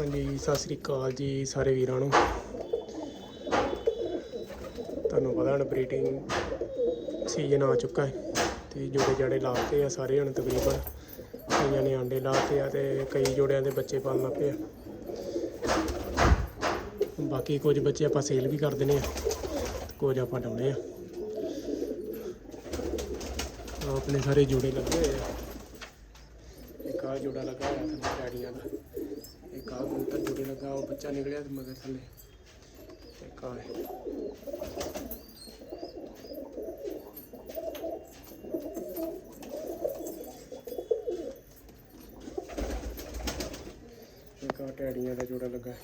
ਹਾਂਜੀ, ਸਤਿ ਸ੍ਰੀ ਅਕਾਲ ਜੀ ਸਾਰੇ ਵੀਰਾਂ ਨੂੰ। ਤੁਹਾਨੂੰ ਪਤਾ ਹੁਣ ਬਰੀਡਿੰਗ ਸੀਜ਼ਨ ਆ ਚੁੱਕਾ ਹੈ ਤੇ ਜੋੜੇ ਜਾੜੇ ਲਾਤੇ ਆ ਸਾਰੇ ਹੁਣ ਤਕਰੀਬਨ। ਕਈਆਂ ਨੇ ਆਂਡੇ ਲਾਤੇ ਆ ਤੇ ਕਈ ਜੋੜਿਆਂ ਦੇ ਬੱਚੇ ਪਾਲਣ ਲੱਗ ਪਏ ਆ। ਬਾਕੀ ਕੁਝ ਬੱਚੇ ਆਪਾਂ ਸੇਲ ਵੀ ਕਰ ਦਿੰਦੇ ਆ ਕੁਝ ਆਪਾਂ ਡਾਉਣੇ ਆ। ਆਪਣੇ ਸਾਰੇ ਜੋੜੇ ਲੱਗੇ ਹੋਏ ਆ। ਇੱਕ ਆ ਜੋੜਾ ਲੱਗਾ ਹੋਇਆ ਥੱਲੇ ਡੈਡੀਆਂ ਦਾ ਇੱਕ ਆ ਕਬੂਤਰ ਜੋੜੇ ਲੱਗਾ ਉਹ ਬੱਚਾ ਨਿਕਲਿਆ ਤੇ ਮਗਰ ਥੱਲੇ। ਇੱਕ ਆ ਹੈ ਇੱਕ ਆ ਦਾ ਜੋੜਾ ਲੱਗਾ ਹੈ।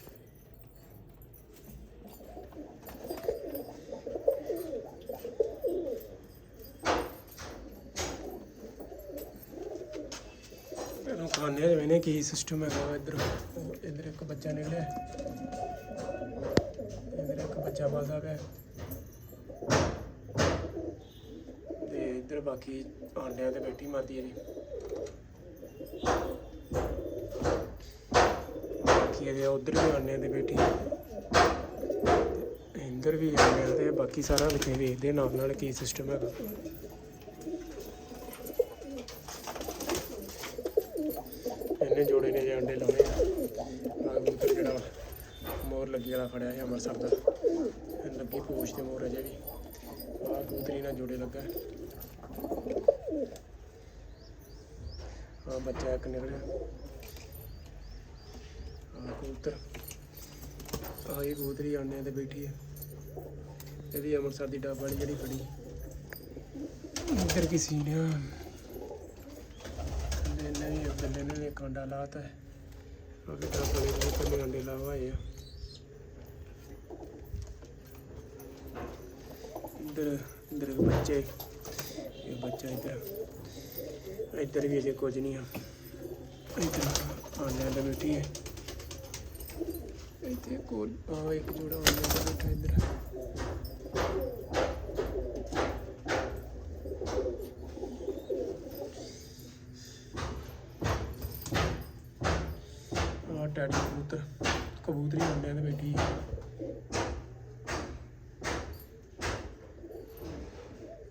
ਇਹਨੂੰ ਖਾਣੇ ਜਿਵੇਂ ਨੇ ਕੀ ਸਿਸਟਮ ਹੈਗਾ ਵਾ ਇੱਧਰ? ਇੱਧਰ ਇੱਕ ਬੱਚਾ ਨਿਕਲਿਆ। ਇੱਧਰ ਇੱਕ ਬੱਚਾ ਫਸਾ ਪਿਆ। ਤੇ ਇੱਧਰ ਬਾਕੀ ਆਂਡਿਆਂ ਤੇ ਬੈਠੀ ਮਾਦੀ ਇਹਦੀ। ਬਾਕੀ ਇਹਦੇ ਉਧਰ ਵੀ ਆਂਡਿਆਂ ਤੇ ਬੈਠੀ। ਤੇ ਇੱਧਰ ਵੀ ਆਂਡਿਆਂ ਤੇ, ਬਾਕੀ ਸਾਰਾ ਵਿੱਚ ਵੇਖਦੇ ਨਾਲ ਨਾਲ ਕੀ ਸਿਸਟਮ ਹੈਗਾ ਇਹਨੇ ਜੋੜੇ ਨੇ ਜੇ ਅੰਡੇ ਲਾਉਣੇ ਆ ਆਹ ਕਬੂਤਰ ਜਿਹੜਾ ਮੋਰ ਲੱਗੀ ਵਾਲਾ ਫੜਿਆ ਹੈ ਅੰਮ੍ਰਿਤਸਰ ਦਾ। ਲੱਗੀ ਪੂਛ ਤੇ ਮੋਰ ਅਜੇ ਵੀ। ਆਹ ਕਬੂਤਰੀ ਨਾਲ ਜੋੜੇ ਲੱਗਾ। ਆ ਬੱਚਾ ਇੱਕ ਨਿਕਲਿਆ। ਆ ਕਬੂਤਰ। ਆ ਇਹ ਕਬੂਤਰੀ ਆਂਡਿਆਂ ਤੇ ਬੈਠੀ ਹੈ ਇਹਦੀ ਅੰਮ੍ਰਿਤਸਰ ਦੀ ਡੱਬ ਵਾਲੀ ਜਿਹੜੀ ਫੜੀ। ਇੱਧਰ ਕੀ ਸੀਨ ਆ? ਨੇ ਵੀ ਬੱਲੇ ਨੇ ਕਾਂਡਾ ਲਾਤਾ ਹੈ ਉਹ ਵੀ ਤਾਂ ਬੜੇ ਨੇ ਅੰਡੇ ਲਾਵਾਏ ਆ। ਇੱਧਰ ਇੱਧਰ ਇੱਕ ਬੱਚੇ, ਇਹ ਬੱਚਾ ਇੱਧਰ ਇੱਧਰ ਵੀ ਅਜੇ ਕੁਝ ਨਹੀਂ ਆ। ਇੱਧਰ ਆਂਡਿਆਂ ਦਾ ਬੈਠੀ ਹੈ। ਇੱਥੇ ਕੋਲ ਆ ਇੱਕ ਜੋੜਾ ਆਂਡਿਆਂ ਦਾ ਬੈਠਾ ਇੱਧਰ। ਆ ਕਬੂਤਰ, ਕਬੂਤਰੀ ਅੰਡਿਆਂ ਤੇ ਬੈਠੀ ਹੈ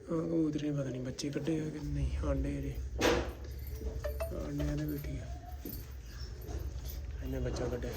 ਆ ਕਬੂਤਰੀ ਪਤਾ ਨਹੀਂ ਬੱਚੇ ਕੱਢੇ ਆ ਕਿ ਨਹੀਂ, ਆਂਡੇ ਜੇ। ਆਂਡਿਆਂ ਤੇ ਬੈਠੀ ਆ। ਇਹਨੇ ਬੱਚਾ ਕੱਢਿਆ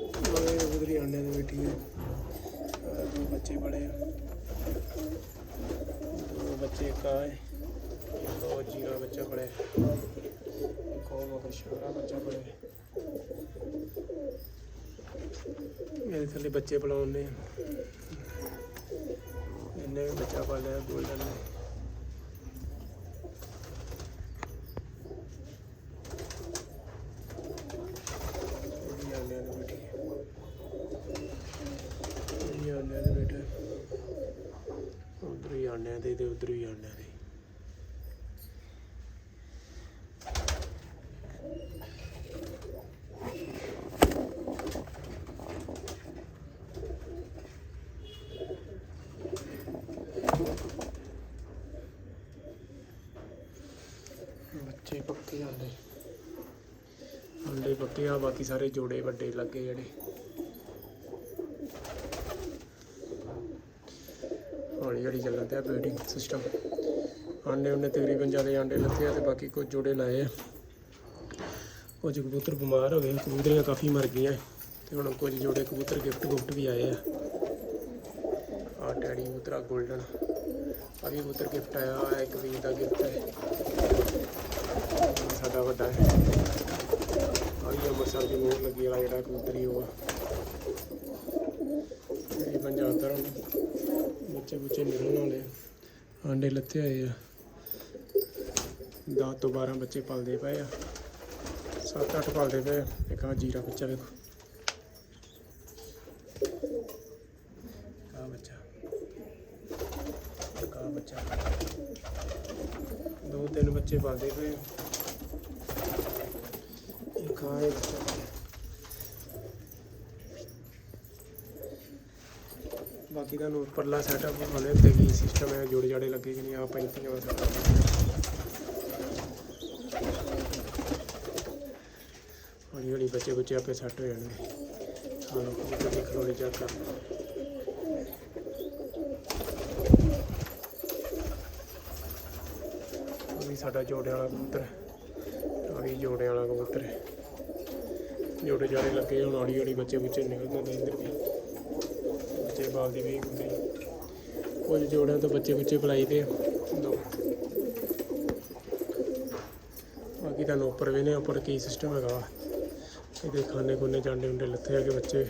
ਉਹ ਕਬੂਤਰੀ ਆਂਡਿਆਂ ਤੇ ਬੈਠੀ ਹੈ ਆਹ ਦੋ ਬੱਚੇ ਬੜੇ ਆ ਦੋ ਬੱਚੇ ਕਾ ਹੈ ਦੋ ਜੀਰਾ ਬੱਚਾ ਬੜੇ ਇੱਕ ਉਹ ਮਗਰ ਸ਼ੋਰਾ ਬੱਚਾ ਬੜੇ ਮੇਰੇ ਥੱਲੇ ਬੱਚੇ ਬੁਲਾਉਂਦੇ ਆ। ਇਹਨੇ ਵੀ ਬੱਚਾ ਪਾਲਿਆ ਗੋਲਡਨ ਨੇ ਇਹ ਵੀ ਆਂਡਿਆਂ ਤੇ ਬੈਠੀ ਹੈ ਇਹ ਵੀ ਆਂਡਿਆਂ ਤੇ ਬੈਠਾ ਉਧਰ ਹੀ ਆਂਡਿਆਂ ਤੇ ਤੇ ਉਧਰ ਵੀ ਆਂਡਿਆਂ ਤੇ ਬੱਚੇ ਪੱਕੇ ਆਂਡੇ ਅੰਡੇ ਆ ਬਾਕੀ ਸਾਰੇ ਜੋੜੇ ਵੱਡੇ ਲੱਗੇ ਜਿਹੜੇ। ਹੌਲੀ ਹੌਲੀ ਚੱਲਣ ਤੇ ਬਰੀਡਿੰਗ ਸਿਸਟਮ ਆਂਡੇ ਉਹਨੇ ਤਕਰੀਬਨ ਜ਼ਿਆਦਾ ਆਂਡੇ ਲੱਥੇ ਆ ਤੇ ਬਾਕੀ ਕੁਝ ਜੋੜੇ ਲਾਏ ਆ। ਕੁਝ ਕਬੂਤਰ ਬਿਮਾਰ ਹੋ ਗਏ, ਕਬੂਤਰੀਆਂ ਕਾਫੀ ਮਰ ਗਈਆਂ। ਤੇ ਹੁਣ ਕੁਝ ਜੋੜੇ ਕਬੂਤਰ ਗਿਫਟ ਗੁਫਟ ਵੀ ਆਏ ਆ। ਆ ਟੈਡੀ ਕਬੂਤਰ, ਆ 골ਡਨ ਆ ਵੀ ਕਬੂਤਰ ਗਿਫਟ ਆਇਆ ਇੱਕ ਵੀਰ ਦਾ ਗਿਫਟ ਹੈ। ਸਾਡਾ ਵੱਡਾ ਹੈ। ਆ ਅੰਮ੍ਰਿਤਸਰ ਦੀ ਮੋਹਰ ਲੱਗੀ ਵਾਲਾ ਜਿਹੜਾ ਕਬੂਤਰੀ ਉਹ ਆ। ਇਹ ਤਕਰੀਬਨ ਜ਼ਿਆਦਾਤਰ ਬੱਚੇ ਬੁੱਚੇ ਨਿਕਲਣ ਵਾਲੇ ਆਂਡੇ ਲੱਤੇ ਹੋਏ ਆ। 10 ਤੋਂ 12 ਬੱਚੇ ਪਲਦੇ ਪਏ ਆ। 7-8 ਪਲਦੇ ਪਏ ਇੱਕ ਆ ਜੀਰਾ ਬੱਚਾ ਵੇਖੋ। ਆ ਬੱਚਾ। ਇੱਕ ਬੱਚਾ। ਦੋ ਤਿੰਨ ਬੱਚੇ ਪਲਦੇ ਪਏ ਆ ਬਾਕੀ ਤੁਹਾਨੂੰ ਨੂੰ ਉੱਪਰਲਾ ਸੈਟਅਪ ਵਾਲੇ ਤੇ ਕੀ ਸਿਸਟਮ ਹੈ, ਜੋੜੇ ਜਾੜੇ ਲੱਗੇ ਕਿ ਨਹੀਂ ਆ ਪੈਂਤੀਆਂ ਦਾ ਹੌਲੀ ਹੌਲੀ ਬੱਚੇ ਬੱਚੇ ਆਪੇ ਸੈੱਟ ਹੋ ਜਾਣਗੇ। ਹਾਂ ਲੋ ਉਹ ਦੇਖ ਲੋ ਚੈੱਕ। ਕਰ ਵੀ ਸਾਡਾ ਜੋੜੇ ਵਾਲਾ ਕਬੂਤਰ ਆ ਵੀ ਜੋੜੇ ਵਾਲਾ ਕਬੂਤਰ ਹੈ। ਜੋੜੇ ਜਾੜੇ ਲੱਗੇ, ਹੁਣ ਹੌਲੀ ਹੌਲੀ ਬੱਚੇ ਬੁੱਚੇ ਨਿਕਲਦੇ ਇੱਧਰ ਵੀ। ਬੱਚੇ ਬਾਲਦੀ ਵੀ ਹੁੰਦੇ। ਕੁਝ ਜੋੜਿਆਂ ਤੋਂ ਬੱਚੇ ਬੁੱਚੇ ਪਲਾਈ ਦੇ ਦੋ ਬਾਕੀ ਤੁਹਾਨੂੰ ਉੱਪਰ ਵੀ ਨੇ ਉੱਪਰ ਕੀ ਸਿਸਟਮ ਹੈਗਾ ਵਾ। ਇਹਦੇ ਖਾਣੇ ਖੁਨੇ ਜਾਂਡੇ ਹੁੰਦੇ ਲੱਥੇ ਆ ਕੇ ਬੱਚੇ।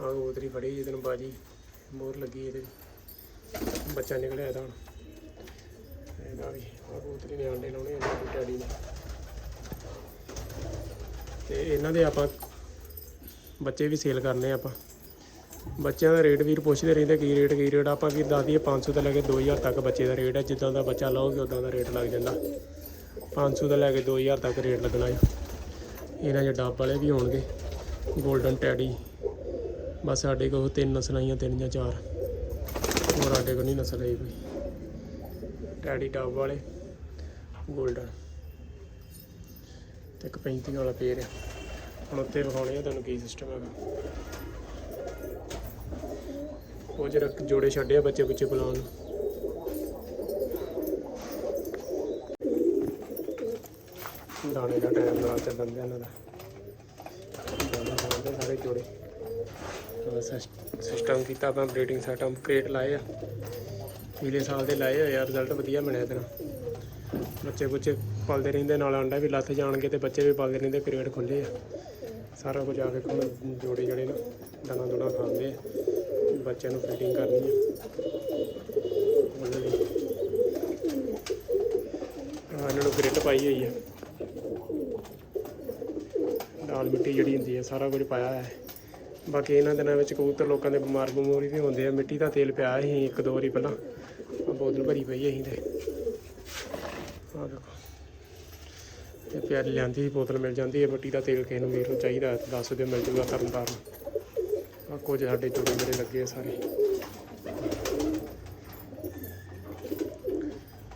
ਆਹ ਉਤਰੀ ਫੜੀ ਜਿਹਦੇ ਨੂੰ ਬਾਜੀ, ਮੋਹਰ ਲੱਗੀ ਇਹਦੇ ਬੱਚਾ ਨਿਕਲਿਆ ਤਾਂ ਹੁਣ। ਇਹਦਾ ਵੀ ਆਹ ਕਬੂਤਰੀ ਨੇ ਆਂਡੇ ਲਾਉਣੇ ਆ ਡੈਡੀ ਨੇ। ਤੇ ਇਹਨਾਂ ਦੇ ਆਪਾਂ ਬੱਚੇ ਵੀ ਸੇਲ ਕਰਨੇ ਆਪਾਂ। ਬੱਚਿਆਂ ਦਾ ਰੇਟ ਵੀਰ ਪੁੱਛਦੇ ਰਹਿੰਦੇ, ਕੀ ਰੇਟ ਕੀ ਰੇਟ? ਆਪਾਂ ਵੀ ਦੱਸ ਦਈਏ 500 ਤੋਂ ਲੈ ਕੇ 2000 ਤੱਕ ਬੱਚੇ ਦਾ ਰੇਟ ਹੈ। ਜਿੱਦਾਂ ਦਾ ਬੱਚਾ ਲਓਗੇ, ਉਦਾਂ ਦਾ ਰੇਟ ਲੱਗ ਜਾਂਦਾ। 500 ਤੋਂ ਲੈ ਕੇ 2000 ਤੱਕ ਰੇਟ ਲੱਗਣਾ ਹੈ ਇਹਨਾਂ 'ਚ ਡੱਬ ਵਾਲੇ ਵੀ ਹੋਣਗੇ। 골ਡਨ ਟੈਡੀ ਬਸ ਸਾਡੇ ਕੋਲ ਤਿੰਨ ਨਸਲਾਂ ਹੀ ਤਿੰਨ ਜਾਂ ਚਾਰ। ਹੋਰ ਸਾਡੇ ਕੋਲ ਨਹੀਂ ਨਸਲ ਹੈ ਕੋਈ। ਟੈਡੀ ਡੱਬ ਵਾਲੇ 골ਡਨ ਤੇ ਇੱਕ 35 ਵਾਲਾ ਪੇਰ ਆ। ਹੁਣ ਉੱਤੇ ਵਿਖਾਉਣੇ ਆ ਤੁਹਾਨੂੰ ਕੀ ਸਿਸਟਮ ਹੈਗਾ। ਉਹ ਜਿਹੜਾ ਜੋੜੇ ਛੱਡਿਆ ਬੱਚੇ ਬੱਚੇ ਬੁਲਾਉਣ ਨੂੰ। ਦਾਣੇ ਦਾ ਟਾਈਮ ਲਾ ਚੱਲਣ ਦੇ ਇਹਨਾਂ ਦਾ ਸਾਰੇ ਜੋੜੇ। ਸਿਸਟਮ ਕੀਤਾ ਆਪਾਂ ਬਰੀਡਿੰਗ ਸਿਸਟਮ ਕ੍ਰੇਟ ਲਾਏ ਆ। ਪਿਛਲੇ ਸਾਲ ਦੇ ਲਾਏ ਹੋਏ ਆ ਰਿਜ਼ਲਟ ਵਧੀਆ ਬਣਿਆ ਇਹਦੇ ਬੱਚੇ ਬੱਚੇ ਪਲਦੇ ਰਹਿੰਦੇ, ਨਾਲ ਆਂਡਾ ਵੀ ਲੱਥ ਜਾਣਗੇ ਤੇ ਬੱਚੇ ਵੀ ਪਲਦੇ ਰਹਿੰਦੇ ਕ੍ਰੇਟ ਖੁੱਲੇ ਆ। ਸਾਰਾ ਕੁਝ ਆ ਕੇ ਕੋਲ ਜੋੜੇ ਜੜੇ ਨਾ ਦਾਣਾ ਦੁਣਾ ਖਾਂਦੇ ਆ। ਬੱਚਿਆਂ ਨੂੰ ਫੀਡਿੰਗ ਕਰਨੀ ਆ। ਇਹਨਾਂ ਨੂੰ ਗ੍ਰਿਟ ਪਾਈ ਹੋਈ ਆ। ਦਾਲ ਮਿੱਟੀ ਜਿਹੜੀ ਹੁੰਦੀ ਹੈ ਸਾਰਾ ਕੁਝ ਪਾਇਆ ਹੋਇਆ। ਹੈ ਬਾਕੀ ਇਹਨਾਂ ਦਿਨਾਂ ਵਿੱਚ ਕਬੂਤਰ ਲੋਕਾਂ ਦੇ ਬਿਮਾਰ ਬਮੂਰੀ ਵੀ ਹੁੰਦੇ ਆ। ਮਿੱਟੀ ਦਾ ਤੇਲ ਪਿਆ ਸੀ ਇੱਕ ਦੋ ਵਾਰੀ ਪਹਿਲਾਂ। ਬੋਤਲ ਭਰੀ ਪਈ ਹੈ ਤੇ। ਆਹ ਦੇਖੋ। ਤੇ ਪਿਆਰ ਲਿਆਂਦੀ ਸੀ, ਬੋਤਲ ਮਿਲ ਜਾਂਦੀ ਹੈ ਮਿੱਟੀ ਦਾ ਤੇਲ ਕਿਸੇ ਨੂੰ ਵੀਰ ਨੂੰ ਚਾਹੀਦਾ, ਦੱਸ ਦਿਓ, ਮਿਲ ਜੂਗਾ ਤਰਨ ਤਾਰਨ ਆ ਕੁਝ ਸਾਡੇ ਚੋੜੇ ਮੇਰੇ ਲੱਗੇ ਆ ਸਾਰੇ।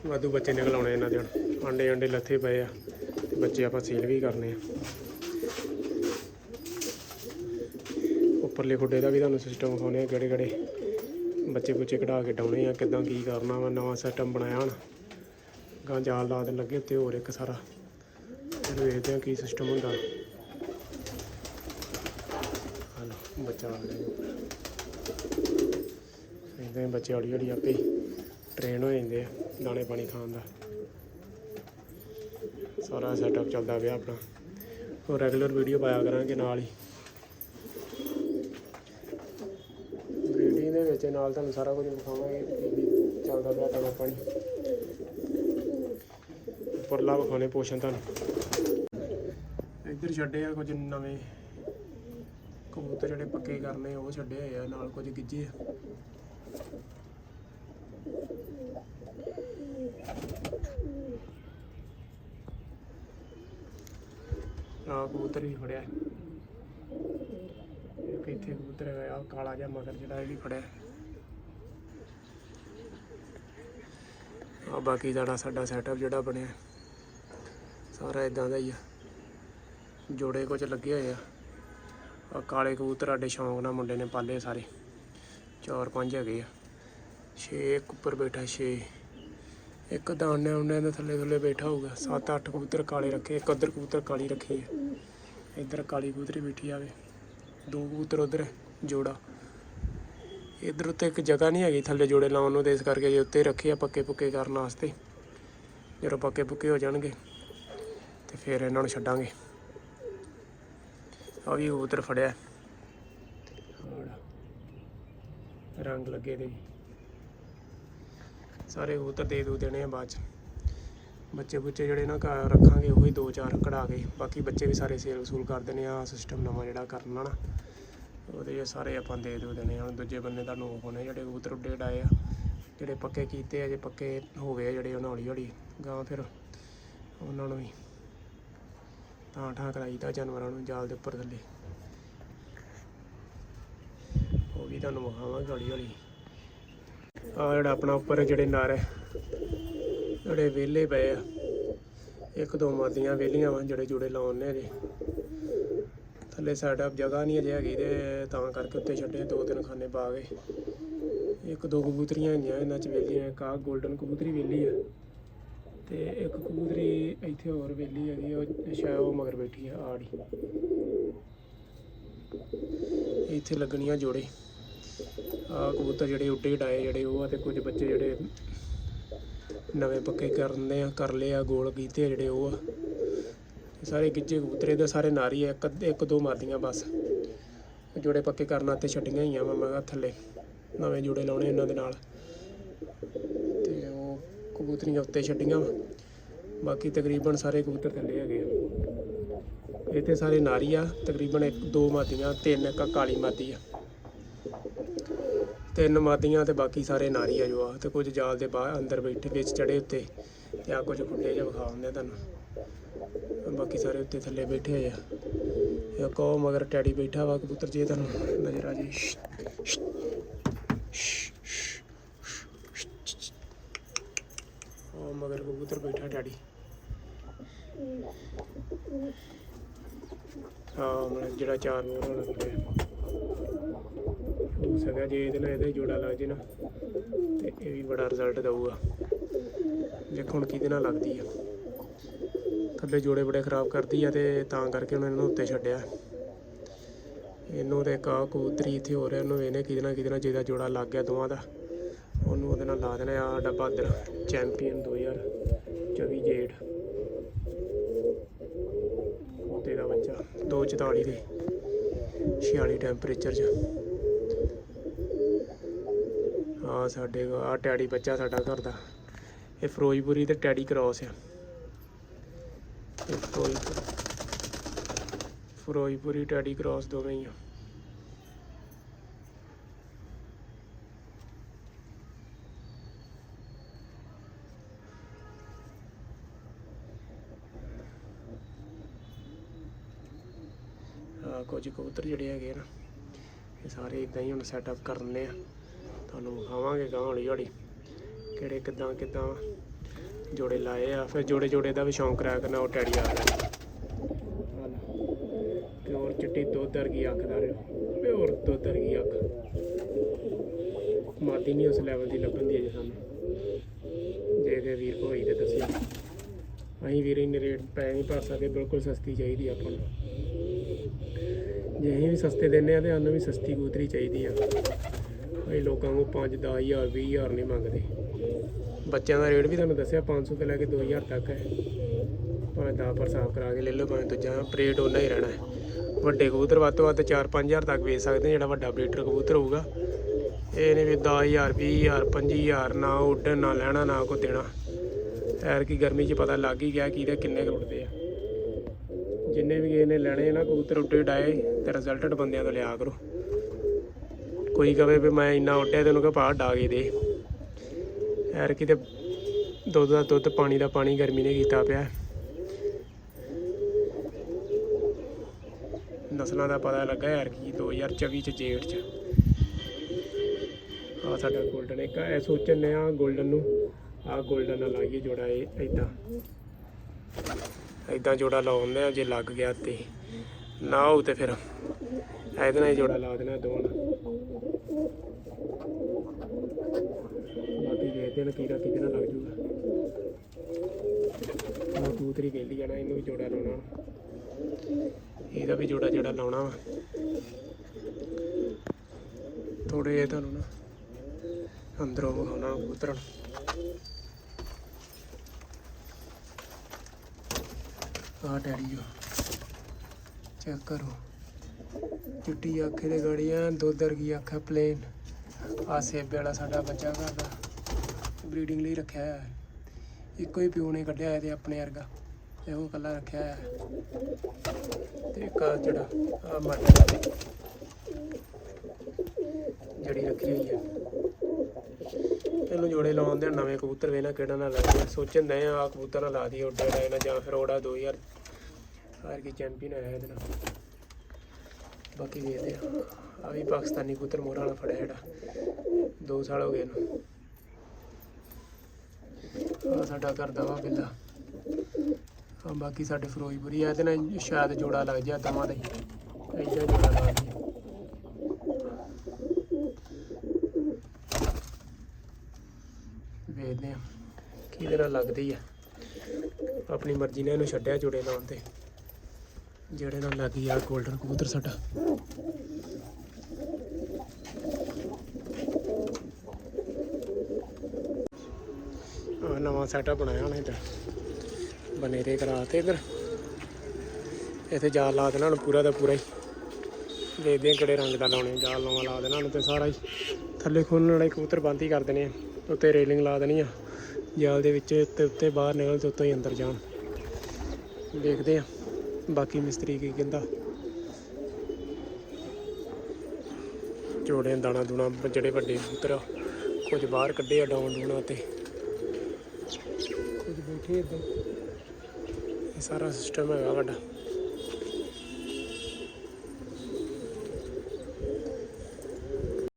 ਵਾਧੂ ਬੱਚੇ ਨਿਕਲ ਆਉਣੇ ਇਹਨਾਂ ਦੇ ਹੁਣ। ਆਂਡੇ ਆਂਡੇ ਲੱਥੇ ਪਏ ਆ। ਤੇ ਬੱਚੇ ਆਪਾਂ ਸੇਲ ਵੀ ਕਰਨੇ ਆ। ਉੱਪਰਲੇ ਖੁੱਡੇ ਦਾ ਵੀ ਤੁਹਾਨੂੰ ਸਿਸਟਮ ਵਿਖਾਉਣੇ ਆ ਕਿਹੜੇ ਕਿਹੜੇ ਬੱਚੇ ਬੁੱਚੇ ਕਢਾ ਕੇ ਡਾਉਣੇ ਆ, ਕਿਦਾਂ ਕੀ ਕਰਨਾ ਵਾ, ਨਵਾਂ ਸਿਸਟਮ ਬਣਾਇਆ ਹੁਣ। ਗਾਂ ਜਾਲ ਲਾ ਦੇਣ ਲੱਗੇ ਤੇ ਹੋਰ ਇੱਕ ਸਾਰਾ। ਫਿਰ ਵੇਖਦੇ ਆ ਕੀ ਸਿਸਟਮ ਹੁੰਦਾ। ਹਲੋ ਬੱਚਾ ਆ ਗਿਆ। ਇਹਦੇ ਬੱਚੇ ਹੌਲੀ ਹੌਲੀ ਆਪੇ ਟ੍ਰੇਨ ਹੋ ਜਾਂਦੇ ਆ, ਦਾਣੇ ਪਾਣੀ ਖਾਣ ਦਾ। ਸਾਰਾ ਸੈਟਅਪ ਚੱਲਦਾ ਪਿਆ ਆਪਣਾ। ਉਹ ਰੈਗੂਲਰ ਵੀਡੀਓ ਪਾਇਆ ਕਰਾਂਗੇ ਨਾਲ ਹੀ। ਬਰੀਡਿੰਗ ਨਾਲ ਤੁਹਾਨੂੰ ਸਾਰਾ ਕੁਝ ਵਿਖਾਵਾਂਗੇ। ਕਿ ਚੱਲਦਾ ਪਿਆ ਦਾਣਾ ਪਾਣੀ। ਪਰਲਾ ਵਿਖਾਉਣੇ ਪੋਸ਼ਨ ਤੁਹਾਨੂੰ। ਇੱਧਰ ਛੱਡੇ ਆ ਕੁਝ ਨਵੇਂ। ਕਬੂਤਰ ਜਿਹੜੇ ਪੱਕੇ ਕਰਨੇ, ਉਹ ਛੱਡੇ ਹੋਏ ਆ, ਨਾਲ ਕੁਝ ਗਿੱਜੇ ਆ। ਆ ਕਬੂਤਰ ਵੀ ਫੜਿਆ। ਇੱਕ ਇੱਥੇ ਕਬੂਤਰ ਹੈਗਾ ਆ, ਕਾਲਾ ਜਿਹਾ ਮਗਰ ਜਿਹੜਾ ਇਹ ਵੀ ਫੜਿਆ। ਆ ਬਾਕੀ ਜਿਹੜਾ ਸਾਡਾ ਸੈਟਅਪ ਜਿਹੜਾ ਬਣਿਆ, ਸਾਰਾ ਇਦਾਂ ਦਾ ਹੀ ਆ। ਜੋੜੇ ਕੁਝ ਲੱਗੇ ਹੋਏ ਆ। ਆ ਕਾਲੇ ਕਬੂਤਰ ਸਾਡੇ ਸ਼ੌਂਕ ਨਾਲ ਮੁੰਡੇ ਨੇ ਪਾਲੇ ਸਾਰੇ। ਚਾਰ ਪੰਜ ਹੈਗੇ ਆ। ਛੇ ਇੱਕ ਉੱਪਰ ਬੈਠਾ ਛੇ। ਇੱਕ ਦਾਣੇ ਉਹਨੇ ਦੇ ਥੱਲੇ ਥੱਲੇ ਬੈਠਾ ਹੋਊਗਾ। ਸੱਤ ਅੱਠ ਕਬੂਤਰ ਕਾਲੇ ਰੱਖੇ, ਇੱਕ ਉਧਰ ਕਬੂਤਰ ਕਾਲੀ ਰੱਖੀ ਹੈ ਇੱਧਰ ਕਾਲੀ ਕਬੂਤਰੀ ਬੈਠੀ ਆਵੇ ਦੋ ਕਬੂਤਰ ਉਧਰ ਜੋੜਾ। ਇਧਰ ਉੱਤੇ ਇੱਕ ਜਗ੍ਹਾ ਨਹੀਂ ਹੈਗੀ ਥੱਲੇ ਜੋੜੇ ਲਾਉਣ ਨੂੰ ਤੇ ਇਸ ਕਰਕੇ ਜੇ ਉੱਤੇ ਰੱਖੇ ਆ ਪੱਕੇ ਪੁੱਕੇ ਕਰਨ ਵਾਸਤੇ। ਜਦੋਂ ਪੱਕੇ ਪੁੱਕੇ ਹੋ ਜਾਣਗੇ ਤੇ ਫਿਰ ਇਹਨਾਂ ਨੂੰ ਛੱਡਾਂਗੇ। ਆ ਵੀ ਕਬੂਤਰ ਫੜਿਆ। ਰੰਗ ਲੱਗੇ ਦੇ ਸਾਰੇ ਕਬੂਤਰ ਦੇ ਦੂ ਦੇਣੇ ਆ ਬਾਅਦ ਚ। ਬੱਚੇ ਬੁੱਚੇ ਜਿਹੜੇ ਨਾ ਘਰ ਰੱਖਾਂਗੇ, ਉਹੀ ਦੋ ਚਾਰ ਕਢਾ ਕੇ। ਬਾਕੀ ਬੱਚੇ ਵੀ ਸਾਰੇ ਸੇਲ ਵਸੂਲ ਕਰ ਦੇਣੇ ਆ ਸਿਸਟਮ ਨਵਾਂ ਜਿਹੜਾ ਕਰਨਾ ਨਾ ਉਹਦੇ 'ਚ ਸਾਰੇ ਆਪਾਂ ਦੇ ਦੋ ਦੇਣੇ ਆ ਹੁਣ ਦੂਜੇ ਬੰਨੇ ਤੁਹਾਨੂੰ ਹੋਣੇ ਜਿਹੜੇ ਕਬੂਤਰ ਉੱਡੇ ਡਾਏ ਆ, ਜਿਹੜੇ ਪੱਕੇ ਕੀਤੇ ਆ, ਜੇ ਪੱਕੇ ਹੋ ਗਏ ਆ, ਜਿਹੜੇ ਉਹਨਾਂ ਹੌਲੀ ਹੌਲੀ ਗਾਂ ਫਿਰ ਉਹਨਾਂ ਨੂੰ ਵੀ ਤਾਂ ਠਾਂ ਕਰਾਈਦਾ ਜਾਨਵਰਾਂ ਨੂੰ ਜਾਲ ਦੇ ਉੱਪਰ ਥੱਲੇ। ਉਹ ਵੀ ਤੁਹਾਨੂੰ ਵਿਖਾਵਾਂਗੇ ਹੌਲੀ ਹੌਲੀ। ਆ ਜਿਹੜਾ ਆਪਣਾ ਉੱਪਰ ਜਿਹੜੇ ਨਰ ਹੈ ਜਿਹੜੇ ਵਿਹਲੇ ਪਏ ਆ, ਇੱਕ ਦੋ ਮਾਦੀਆਂ ਵਿਹਲੀਆਂ ਵਾ ਜਿਹੜੇ ਜੁੜੇ ਲਾਉਣੇ ਅਜੇ। ਥੱਲੇ ਸੈਟਅਪ ਜਗ੍ਹਾ ਨਹੀਂ ਅਜੇ ਹੈਗੀ ਤੇ ਤਾਂ ਕਰਕੇ ਉੱਤੇ ਛੱਡੇ ਦੋ ਤਿੰਨ ਖਾਨੇ ਪਾ ਗਏ ਇੱਕ ਦੋ ਕਬੂਤਰੀਆਂ ਹੈਗੀਆਂ ਇਹਨਾਂ ਚ ਵਿਹਲੀਆਂ ਇੱਕ ਆਹ 골ਡਨ ਕਬੂਤਰੀ ਵਿਹਲੀ ਆ। ਤੇ ਇੱਕ ਕਬੂਤਰੀ ਇੱਥੇ ਹੋਰ ਵਿਹਲੀ ਹੈਗੀ ਉਹ ਸ਼ਾਇਦ ਉਹ ਮਗਰ ਬੈਠੀ ਆ ਆੜੀ ਇੱਥੇ ਲੱਗਣੀਆਂ ਜੋੜੇ। ਆ ਕਬੂਤਰ ਜਿਹੜੇ ਉੱਡੇ ਡਾਏ ਜਿਹੜੇ ਉਹ ਆ ਤੇ ਕੁਝ ਬੱਚੇ ਜਿਹੜੇ ਨਵੇਂ ਪੱਕੇ ਕਰਨੇ ਆ, ਕਰ ਲਏ ਆ, ਗੋਲ ਕੀਤੇ ਆ ਜਿਹੜੇ ਉਹ ਆ। ਸਾਰੇ ਗਿੱਜੇ ਕਬੂਤਰੇ ਦੇ ਸਾਰੇ ਨਾਰੀ ਆ, ਇੱਕ ਇੱਕ ਦੋ ਮਾਦੀਆਂ ਬਸ। ਜੋੜੇ ਪੱਕੇ ਕਰਨਾ ਤੇ ਛੱਡੀਆਂ ਹੀ ਆ ਮੈਂ ਕਿਹਾ ਥੱਲੇ ਨਵੇਂ ਜੋੜੇ ਲਾਉਣੇ ਇਹਨਾਂ ਦੇ ਨਾਲ। ਤੇ ਉਹ ਕਬੂਤਰੀਆਂ ਉੱਤੇ ਛੱਡੀਆਂ ਵਾ। ਬਾਕੀ ਤਕਰੀਬਨ ਸਾਰੇ ਕਬੂਤਰ ਥੱਲੇ ਹੈਗੇ ਆ। ਇੱਥੇ ਸਾਰੇ ਨਾਰੀ ਆ, ਤਕਰੀਬਨ ਇੱਕ ਦੋ ਮਾਦੀਆਂ, ਤਿੰਨ ਇੱਕ ਕਾਲੀ ਮਾਦੀ ਆ। ਤਿੰਨ ਮਾਦੀਆਂ ਤੇ ਬਾਕੀ ਸਾਰੇ ਨਾਰੀ ਆ ਜੋ ਆ। ਤੇ ਕੁਝ ਜਾਲ ਦੇ ਬਾਹਰ ਅੰਦਰ ਬੈਠੇ, ਵਿੱਚ ਚੜੇ ਉੱਤੇ। ਤੇ ਆ ਕੁਝ ਖੁੱਡੇ ਜਿਹਾ ਵਿਖਾਉਂਦੇ ਆ ਤੁਹਾਨੂੰ। ਬਾਕੀ ਸਾਰੇ ਉੱਤੇ ਥੱਲੇ ਬੈਠੇ ਹੋਏ ਆ। ਇੱਕ ਉਹ ਮਗਰ ਟੈਡੀ ਬੈਠਾ ਵਾ ਕਬੂਤਰ ਜੇ ਤੁਹਾਨੂੰ ਨਜ਼ਰ ਆ ਜੇ। ਉਹ ਮਗਰ ਕਬੂਤਰ ਬੈਠਾ ਟੈਡੀ ਹਾਂ ਜਿਹੜਾ ਚਾਰ ਮੋਹਰ ਹੋਣਾ ਲੱਗਿਆ ਹੋ ਸਕਦਾ ਜੇ ਇਹਦੇ ਨਾਲ ਇਹਦੇ ਜੋੜਾ ਲੱਗ ਜੇ ਨਾ, ਤੇ ਇਹ ਵੀ ਬੜਾ ਰਿਜ਼ਲਟ ਦਊਗਾ। ਦੇਖੋ ਹੁਣ ਕਿਹਦੇ ਨਾਲ ਲੱਗਦੀ ਆ। ਥੱਲੇ ਜੋੜੇ ਬੜੇ ਖਰਾਬ ਕਰਦੀ ਆ ਤੇ ਤਾਂ ਕਰਕੇ ਉਹਨਾਂ ਇਹਨੂੰ ਉੱਤੇ ਛੱਡਿਆ। ਇਹਨੂੰ ਤੇ ਕਾ ਕਬੂਤਰੀ ਇੱਥੇ ਹੋ ਰਿਹਾ ਉਹਨੂੰ ਇਹਨੇ ਕਿਹਦੇ ਨਾਲ ਕਿਹਦੇ ਨਾਲ ਜਿਹਦਾ ਜੋੜਾ ਲੱਗ ਗਿਆ ਦੋਵਾਂ ਦਾ। ਉਹਨੂੰ ਉਹਦੇ ਨਾਲ ਲਾ ਦੇਣਾ ਆ ਡੱਬਾ ਇੱਧਰ ਚੈਂਪੀਅਨ 2024 ਜੇਡ ਉਹਦੇ ਦਾ ਬੱਚਾ 244 ਦੇ। 46 ਟੈਂਪਰੇਚਰ 'ਚ। ਆ ਸਾਡੇ ਆ ਟੈਡੀ ਬੱਚਾ ਸਾਡਾ ਘਰ ਦਾ। ਇਹ ਫਿਰੋਜ਼ਪੁਰੀ ਤੇ ਟੈਡੀ ਕ੍ਰਾਸ ਆ। ਇਹ ਫਿਰੋਜ਼ਪੁਰ ਫਿਰੋਜ਼ਪੁਰੀ ਟੈਡੀ ਕ੍ਰਾਸ ਦੋਵੇਂ ਹੀ ਆ। ਕੁਝ ਕਬੂਤਰ ਜਿਹੜੇ ਹੈਗੇ ਆ ਨਾ, ਇਹ ਸਾਰੇ ਇਦਾਂ ਹੀ ਹੁਣ ਸੈਟਅਪ ਕਰ ਕਰਨੇ ਆ। ਤੁਹਾਨੂੰ ਵਿਖਾਵਾਂਗੇ ਗਾਂ ਹੌਲੀ ਹੌਲੀ ਕਿਹੜੇ ਕਿਦਾਂ ਕਿਦਾਂ ਜੋੜੇ ਲਾਏ ਆ, ਫਿਰ ਜੋੜੇ ਜੋੜੇ ਦਾ ਵੀ ਸ਼ੌਂਕ ਰਿਹਾ ਕਰਨਾ ਉਹ ਟੈਡੀ ਆ ਰਿਹਾ ਪਿਓਰ ਚਿੱਟੀ ਦੁੱਧ ਵਰਗੀ ਅੱਖ ਦਾ ਰਿਹਾ ਪਿਓਰ ਦੁੱਧ ਵਰਗੀ ਅੱਖ। ਮਾਦੀ ਨਹੀਂ ਉਸ ਲੈਵਲ ਦੀ ਲੱਭਣ ਦੀ ਅਜੇ ਸਾਨੂੰ। ਜੇ ਕੇ ਵੀਰ ਹੋਈ ਤੇ ਦੱਸਿਓ ਅਸੀਂ ਵੀਰ ਇੰਨੇ ਰੇਟ ਪੈ ਨਹੀਂ ਭਰ ਸਕਦੇ, ਬਿਲਕੁਲ ਸਸਤੀ ਚਾਹੀਦੀ ਆਪਾਂ ਨੂੰ। ਜੇ ਅਸੀਂ ਵੀ ਸਸਤੇ ਦਿੰਦੇ ਆ ਤੇ ਸਾਨੂੰ ਵੀ ਸਸਤੀ ਕਬੂਤਰੀ ਚਾਹੀਦੀ ਆ। ਅਸੀਂ ਲੋਕਾਂ ਨੂੰ 5 10000 20000 ਨਹੀਂ ਮੰਗਦੇ। ਬੱਚਿਆਂ ਦਾ ਰੇਟ ਵੀ ਤੁਹਾਨੂੰ ਦੱਸਿਆ 500 ਤੋਂ ਲੈ ਕੇ 2000 ਤੱਕ ਹੈ। ਭਾਵੇਂ 10 ਪਰ ਸਾਫ਼ ਕਰਾ ਕੇ ਲੈ ਲਓ ਭਾਵੇਂ ਦੂਜਾ ਪਰੇਟ ਉਹਨਾਂ ਹੀ ਰਹਿਣਾ ਹੈ। ਵੱਡੇ ਕਬੂਤਰ ਵੱਧ ਤੋਂ ਵੱਧ 4-5000 ਤੱਕ ਵੇਚ ਸਕਦੇ ਆ, ਜਿਹੜਾ ਵੱਡਾ ਬਰੀਡਰ ਕਬੂਤਰ ਹੋਊਗਾ। ਇਹ ਨਹੀਂ ਵੀ 10000 20000 25000 ਨਾ ਉੱਡਣ ਨਾ ਲੈਣਾ ਨਾ ਕੋ ਦੇਣਾ। ਐਰ ਕੀ ਗਰਮੀ 'ਚ ਪਤਾ ਲੱਗ ਹੀ ਗਿਆ ਕਿਹਦੇ ਕਿੰਨੇ ਕੁ ਉੱਡਦੇ ਆ। ਜਿੰਨੇ ਵੀ ਇਹਨੇ ਲੈਣੇ ਨਾ ਕਬੂਤਰ ਉੱਡੇ ਡਾਏ ਤੇ ਰਿਜ਼ਲਟਡ ਬੰਦਿਆਂ ਤੋਂ ਲਿਆ ਕਰੋ। ਕੋਈ ਕਵੇ ਵੀ ਮੈਂ ਇੰਨਾ ਉੱਡਿਆ ਤੈਨੂੰ ਕਹ ਪਾ ਡਾ ਕੇ ਦੇ। ਐਰ ਕਿਤੇ ਦੁੱਧ ਦਾ ਦੁੱਧ, ਪਾਣੀ ਦਾ ਪਾਣੀ ਗਰਮੀ ਨੇ ਕੀਤਾ ਪਿਆ। ਨਸਲਾਂ ਦਾ ਪਤਾ ਲੱਗਾ ਯਾਰ ਕੀ 2024 ਚ ਜੇਠ ਚ। ਆ ਸਾਡਾ ਗੋਲਡਨ ਇੱਕ ਐ ਸੋਚਣ ਨੇ ਆ 골ਡਨ ਨੂੰ। ਆ ਗੋਲਡਨ ਨਾਲ ਲਾਈਏ ਜੋੜਾ ਇਹ ਐਦਾਂ ਐਦਾਂ ਜੋੜਾ ਲਾਉਂਦੇ ਆ ਜੇ ਲੱਗ ਗਿਆ ਤੇ। ਨਾ ਹੋ ਤੇ ਫਿਰ। ਐਦਾਂ ਹੀ ਜੋੜਾ ਲਾ ਦੇਣਾ ਦੋਵਾਂ ਨਾਲ ਬਾਕੀ ਕਿਤੇ ਨਾ ਲੱਗ ਜੂਗਾ। ਉਹ ਦੂਤਰੀ ਕਹਿੰਦੀ ਜਾਣਾ, ਇਹਨੂੰ ਵੀ ਜੋੜਾ ਲਾਉਣਾ। ਇਹਦਾ ਵੀ ਜੋੜਾ ਜਿਹੜਾ ਲਾਉਣਾ ਵਾ। ਥੋੜੇ ਜਿਹੇ ਤੁਹਾਨੂੰ ਨਾ ਅੰਦਰੋਂ ਵਿਖਾਉਣਾ ਕਬੂਤਰਾਂ ਨੂੰ। ਆ ਡੈਡੀ ਜੋ ਚੈੱਕ ਕਰੋ। ਚਿੱਟੀ ਅੱਖ ਦੇ ਗੜੀਆਂ ਦੁੱਧ ਵਰਗੀ ਅੱਖ ਪਲੇਨ ਆ ਸੇਬੇ ਵਾਲਾ ਸਾਡਾ ਬੱਚਾ ਘਰ ਦਾ। ਬਰੀਡਿੰਗ ਲਈ ਰੱਖਿਆ ਹੋਇਆ ਹੈ। ਇੱਕੋ ਹੀ ਪਿਓ ਨੇ ਕੱਢਿਆ ਇਹਦੇ ਆਪਣੇ ਵਰਗਾ ਇਹੋ ਕੱਲਾ ਰੱਖਿਆ ਹੋਇਆ ਹੈ। ਤੇ ਇੱਕ ਆਹ ਜਿਹੜਾ ਆ ਮਾਟਾ ਜਿਹੜੀ ਰੱਖੀ ਹੋਈ ਹੈ। ਇਹਨੂੰ ਜੋੜੇ ਲਾਉਣ ਦੇ ਨਵੇਂ ਕਬੂਤਰ ਵੇਣਾ ਕਿਹੜਾ ਨਾਲ ਲੱਗਿਆ ਸੋਚਣ ਦੇ ਆ ਕਬੂਤਰ ਨਾਲ ਲਾ ਦੀ ਉੱਡੇ ਦਾ ਜਾਂ ਫਿਰ ਉਹਦਾ 2000 ਹਾਰ ਕੇ ਚੈਂਪੀਅਨ ਹੋਇਆ ਇਹਦੇ ਨਾਲ। ਬਾਕੀ ਵੇਖਦੇ ਆ। ਆ ਵੀ ਪਾਕਿਸਤਾਨੀ ਕਬੂਤਰ ਮੋਹਰਾ ਵਾਲਾ ਫੜਿਆ ਜਿਹੜਾ। 2 ਸਾਲ ਹੋ ਗਏ ਇਹਨੂੰ। ਆ ਸਾਡਾ ਘਰ ਦਾ ਵਾ ਬਿੱਲਾ। ਆ ਬਾਕੀ ਸਾਡੇ ਫਿਰੋਜ਼ਪੁਰੀ ਆ ਇਹਦੇ ਨਾਲ ਸ਼ਾਇਦ ਜੋੜਾ ਲੱਗ ਜਾ ਦਵਾਂ ਦਾ ਹੀ ਐਡਾ ਜੋੜਾ ਲਾ ਦੀ ਵੇਖਦੇ ਆ ਕਿਹਦੇ ਨਾਲ ਲੱਗਦੀ ਆ। ਆਪਣੀ ਮਰਜ਼ੀ ਨਾਲ ਇਹਨੂੰ ਛੱਡਿਆ ਜੋੜੇ ਲਾਉਣ ਤੇ। ਜਿਹੜੇ ਨਾਲ ਲੱਗੀ ਆ 골ਡਨ ਕਬੂਤਰ ਸਾਡਾ ਆ ਨਵਾਂ ਸੈਟਅਪ ਬਣਾਇਆ ਹੁਣ ਇੱਧਰ ਬਨੇਰੇ ਕਰਾ ਇੱਧਰ। ਇੱਥੇ ਜਾਲ ਲਾ ਦੇਣਾ ਹੁਣ ਪੂਰਾ ਦਾ ਪੂਰਾ ਹੀ। ਦੇਖਦੇ ਹਾਂ ਕਿਹੜੇ ਰੰਗ ਦਾ ਲਾਉਣੇ ਜਾਲ ਨਵਾਂ ਲਾ ਦੇਣਾ ਹੁਣ ਤੇ ਸਾਰਾ ਹੀ। ਥੱਲੇ ਖੋਲਣ ਵਾਲੇ ਕਬੂਤਰ ਬੰਦ ਹੀ ਕਰ ਦੇਣੇ ਆ। ਉੱਤੇ ਰੇਲਿੰਗ ਲਾ ਦੇਣੀ ਆ। ਜਾਲ ਦੇ ਵਿੱਚ ਤੇ ਉੱਤੇ ਬਾਹਰ ਨਿਕਲ ਤੇ ਉੱਤੋਂ ਹੀ ਅੰਦਰ ਜਾਣ। ਦੇਖਦੇ ਆ ਬਾਕੀ ਮਿਸਤਰੀ ਕੀ ਕਹਿੰਦਾ। ਜੋੜੇ ਦਾਣਾ ਦੂਣਾ ਜਿਹੜੇ ਵੱਡੇ ਕਬੂਤਰ ਆ, ਕੁਝ ਬਾਹਰ ਕੱਢੇ ਆ ਡਾਉਣ ਡੂਣਾ ਤੇ। ਬੈਠੇ ਇੱਦਾਂ। ਇਹ ਸਾਰਾ ਸਿਸਟਮ ਹੈਗਾ ਵੱਡਾ।